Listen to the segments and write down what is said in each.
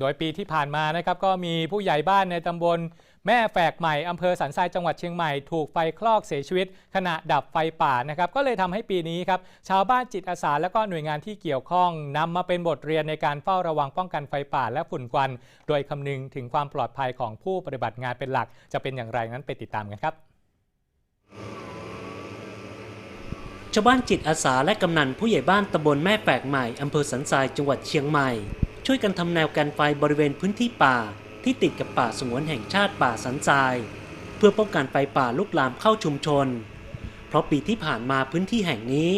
โดยปีที่ผ่านมานะครับก็มีผู้ใหญ่บ้านในตำบลแม่แฝกใหม่อำเภอสันทรายจังหวัดเชียงใหม่ถูกไฟคลอกเสียชีวิต ขณะดับไฟป่านะครับก็เลยทำให้ปีนี้ครับชาวบ้านจิตอาสาและก็หน่วยงานที่เกี่ยวข้องนำมาเป็นบทเรียนในการเฝ้าระวังป้องกันไฟป่าและฝุ่นควัน โดยคำนึงถึงความปลอดภัยของผู้ปฏิบัติงานเป็นหลัก จะเป็นอย่างไรนั้นไปติดตามกันครับชาวบ้านจิตอาสาและกำนันผู้ใหญ่บ้านตำบลแม่แปลกใหม่อำเภอสันทรายจังหวัดเชียงใหม่ ช่วยกันทำแนวกันไฟบริเวณพื้นที่ป่า ที่ติดกับป่าสงวนแห่งชาติป่าสันทราย เพื่อป้องกันไฟป่าลุกลามเข้าชุมชน เพราะปีที่ผ่านมาพื้นที่แห่งนี้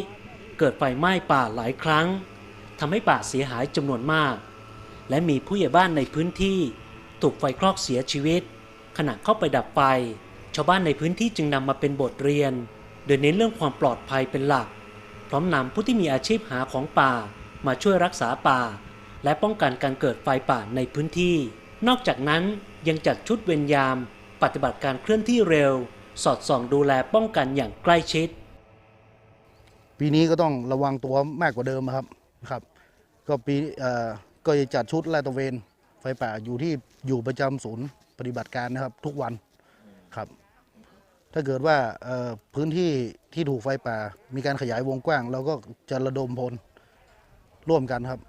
เกิดไฟไหม้ป่าหลายครั้งทำให้ป่าเสียหายจำนวนมาก และมีผู้ใหญ่บ้านในพื้นที่ ถูกไฟคลอกเสียชีวิต ขณะเข้าไปดับไฟ ชาวบ้านในพื้นที่จึงนำมาเป็นบทเรียน โดยเน้นเรื่องความปลอดภัยเป็นหลัก พร้อมนำผู้ที่มีอาชีพหาของป่ามาช่วยรักษาป่า และป้องกันการเกิดไฟป่าในพื้นที่ นอกจากนั้นยังจัดชุดเวรยาม ปฏิบัติการเคลื่อนที่เร็ว สอดส่องดูแลป้องกันอย่างใกล้ชิด ปีนี้ก็ต้องระวังตัวมากกว่าเดิมครับครับ ก็ปีเอ่อก็จะจัดชุดลาดตระเวนไฟป่าอยู่ที่อยู่ประจำศูนย์ปฏิบัติการนะครับทุกวันครับ ถ้าเกิดว่าเอ่อพื้นที่ที่ถูกไฟป่า มีการขยายวงกว้าง เราก็จะระดมพลร่วมกันครับ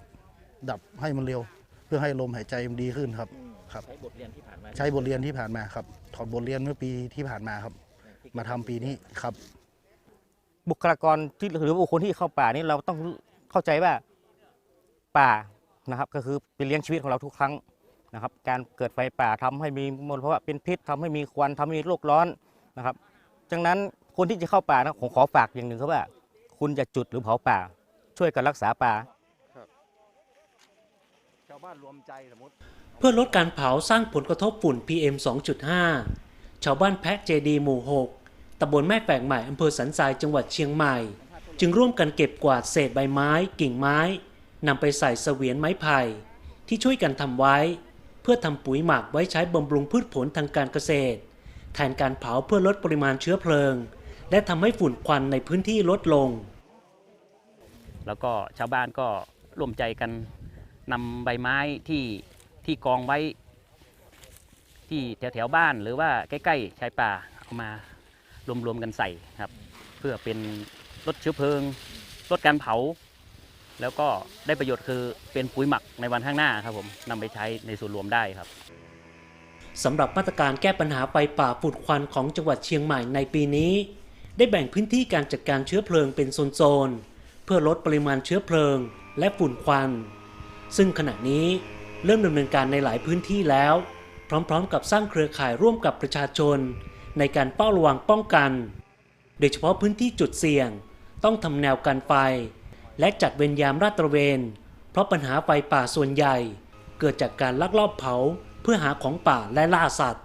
ดับให้มันเร็ว เพื่อให้ลมหายใจมันดีขึ้นครับ ครับ ใช้บทเรียนที่ผ่านมาใช้บทเรียนที่ผ่านมาครับถอดบทเรียนเมื่อปีที่ผ่านมาครับ มาทำปีนี้ครับ บุคลากรที่หรือบุคคลที่เข้าป่านี่เราต้องเข้าใจว่าป่านะครับ ก็คือเป็นเลี้ยงชีวิตของเราทุกครั้งนะครับ การเกิดไฟป่าทำให้มีมลภาวะเป็นพิษทำให้มีควันทำให้มีโลกร้อนนะครับดังนั้นคนที่จะเข้าป่านะผมขอฝากอย่างหนึ่งครับว่า คุณจะจุดหรือเผาป่า ช่วยกันรักษาป่า ชาวบ้านรวมใจสมมติ เพื่อลดการเผาสร้างผลกระทบฝุ่น PM 2.5 ชาวบ้านแพะเจดีหมู่ 6ตำบลแม่แฝกใหม่อำเภอสันทรายจังหวัดเชียงใหม่ จึงร่วมกันเก็บกวาดเศษใบไม้ กิ่งไม้นำไปใส่เสวียนไม้ไผ่ที่ช่วยกันทำไว้ เพื่อทำปุ๋ยหมักไว้ใช้บำรุงพืชผลทางการเกษตร แทนการเผาเพื่อลดปริมาณเชื้อเพลิง และทำให้ฝุ่นควันในพื้นที่ลดลง แล้วก็ชาวบ้านก็ร่วมใจกัน นำใบไม้ที่ที่กองไว้ ที่แถวแถวบ้านหรือว่าใกล้ๆชายป่าเอามารวมๆกันใส่ครับ เพื่อเป็นลดเชื้อเพลิงลดการเผา แล้วก็ได้ประโยชน์คือเป็นปุ๋ยหมักในวันข้างหน้าครับผมนำไปใช้ในส่วนรวมได้ครับสำหรับมาตรการแก้ปัญหาไฟป่าฝุ่นควันของจังหวัดเชียงใหม่ในปีนี้ ได้แบ่งพื้นที่การจัดการเชื้อเพลิงเป็นโซนๆเพื่อลดปริมาณเชื้อเพลิง และฝุ่นควัน ซึ่งขณะนี้เริ่มดำเนินการในหลายพื้นที่แล้ว พร้อมๆ กับสร้างเครือข่ายร่วมกับประชาชน ในการเฝ้าระวังป้องกัน โดยเฉพาะพื้นที่จุดเสี่ยง ต้องทำแนวกันไฟ และจัดเวรยามราตระเวน เพราะปัญหาไฟป่าส่วนใหญ่ เกิดจากการลักลอบเผาเพื่อหาของป่าและล่าสัตว์